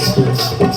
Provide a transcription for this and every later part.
Thank.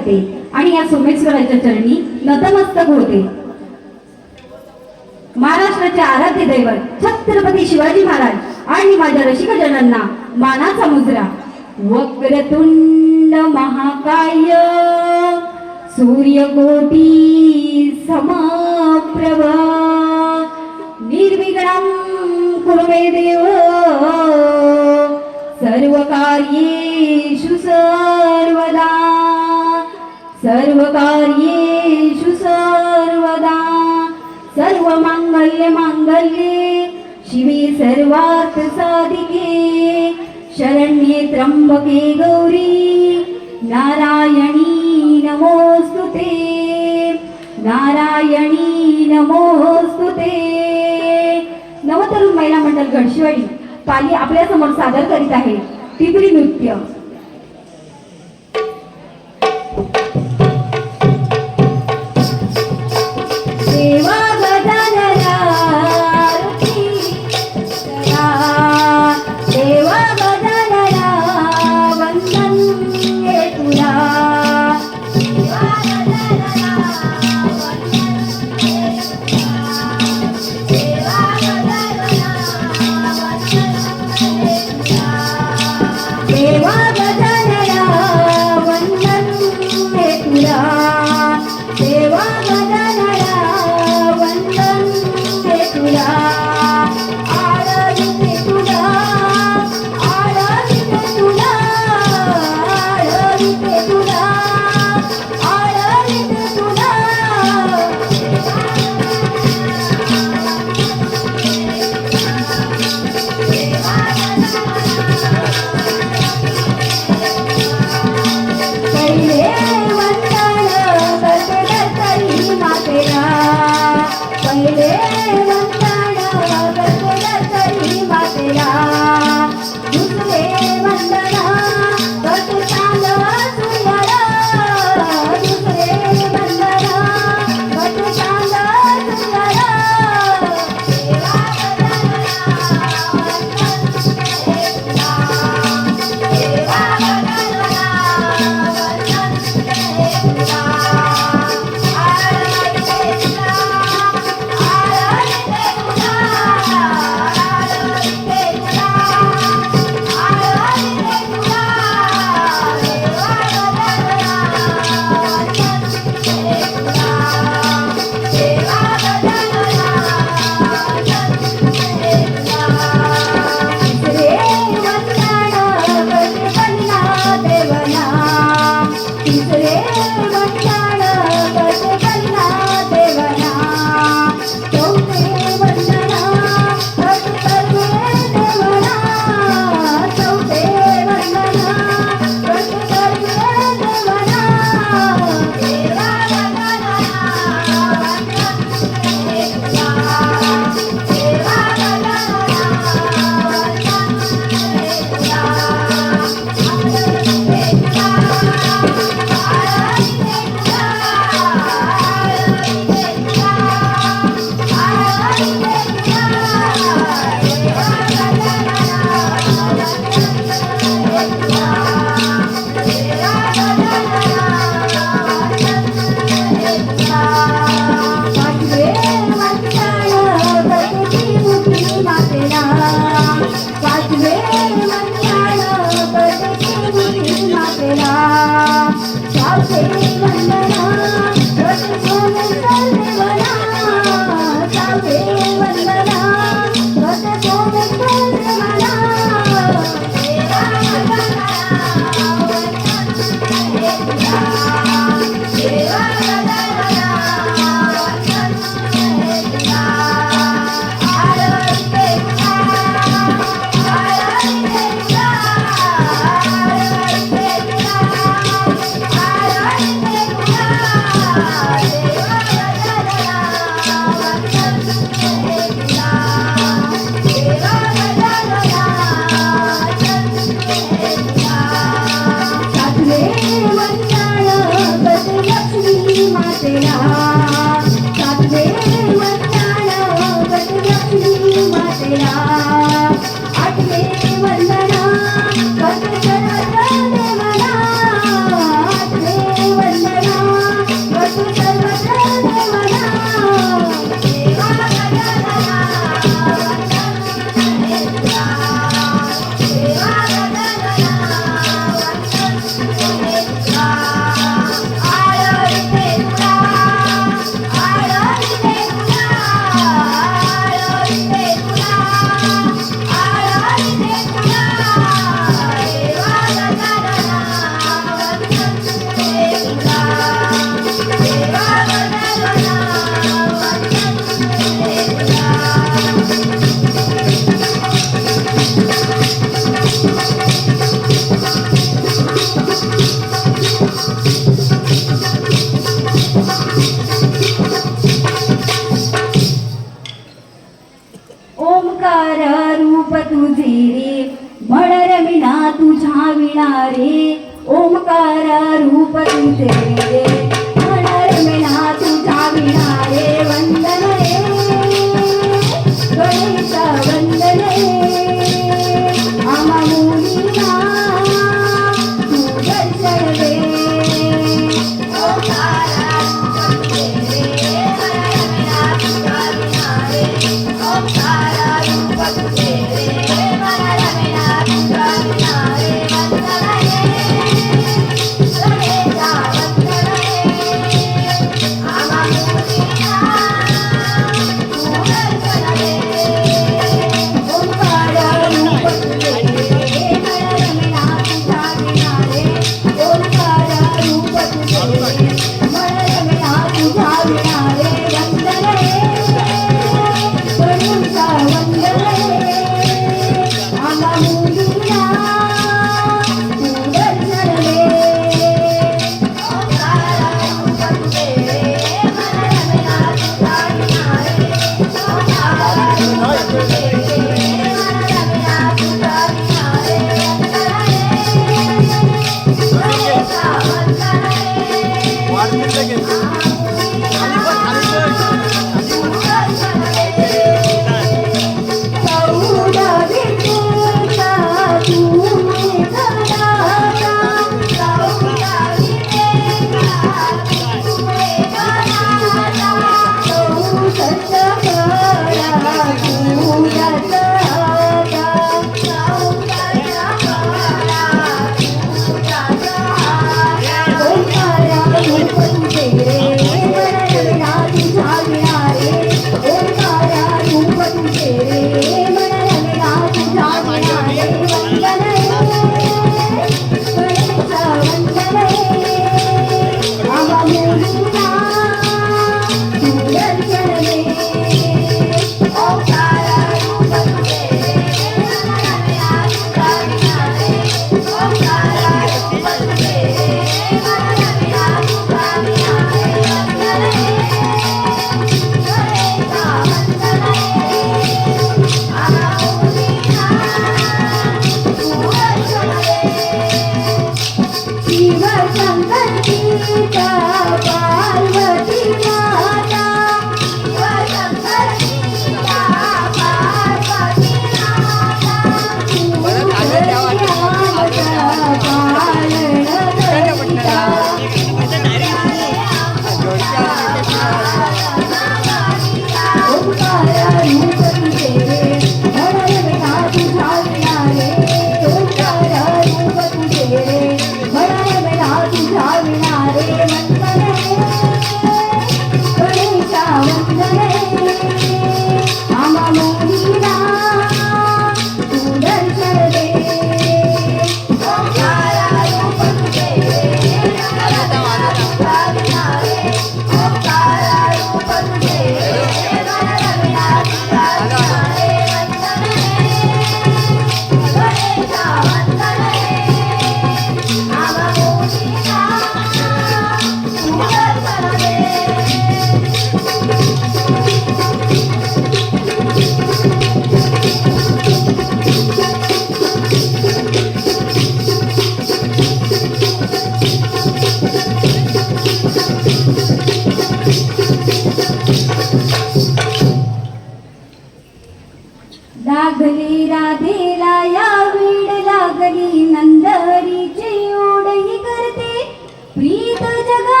करते आणि या सोमेश्वराच्या चरणी नतमस्तक होते. महाराष्ट्राचे आराध्य दैवत छत्रपती शिवाजी महाराज आणि माझ्या रसिक जनांना मानाचा मुजरा. वक्रतुंड महाकाय सूर्यकोटी समप्रभ. निर्विघ्नं कुरुमे देव. सर्व कार्येषु सर्वदा सर्व कार्येषु सर्वदा सर्व मांगल्य मांगल्ये शिवे सर्वार्थ साधिके शरण्ये त्र्यम्बके गौरी नारायणी नमोस्तुते नारायणी नमोस्तुते नवतरुण महिला मंडळ गडशिवाडी पाली आपल्यासमोर सादर करीत आहे टिपरी नृत्य।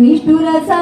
నిష్ఠుర సా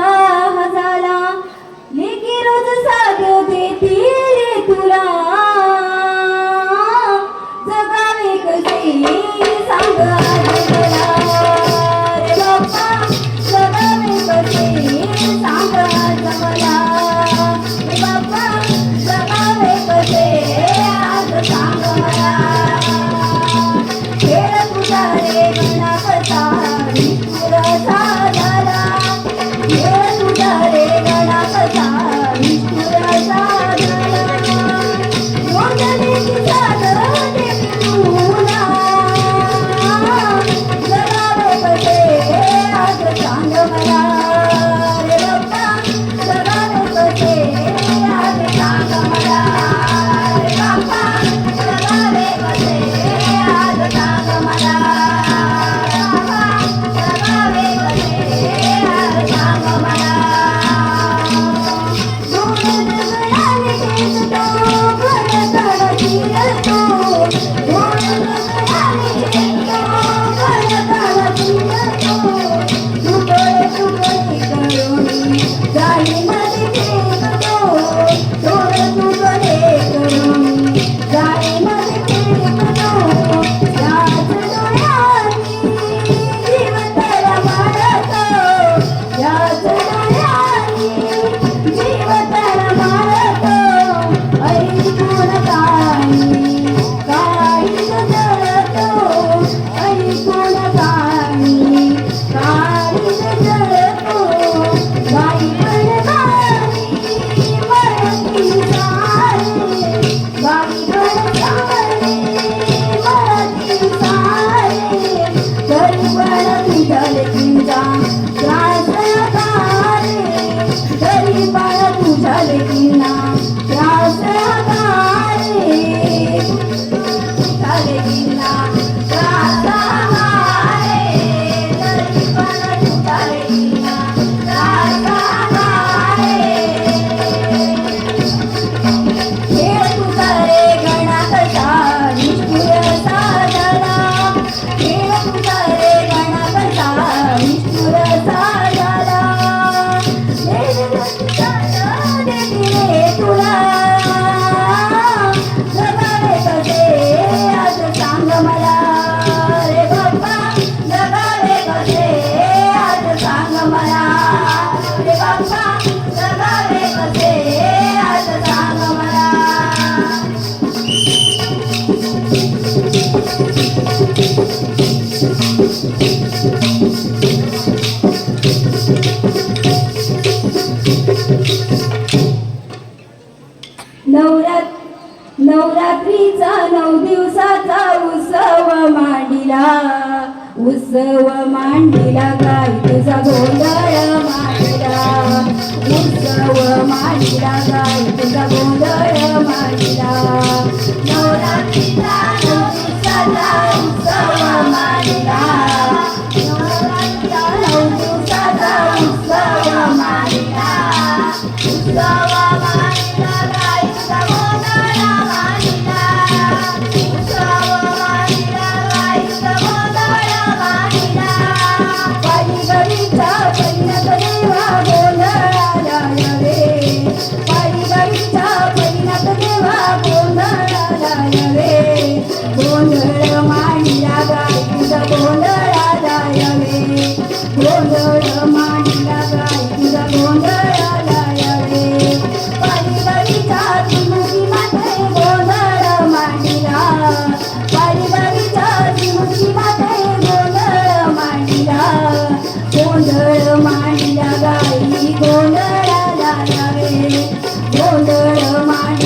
नवरात्रीचा नऊ दिवसाचा उत्सव मांडिला. उत्सव मांडिला काय? तुझा गोंधळ मांडिला. उत्सव मांडिला काय? तुझा गोंधळ मांडिला. नवरात्रीचा नऊ दिवसाचा उत्सव मांडिला. ಮೋದರ ಮಾಡಿ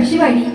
二区外地。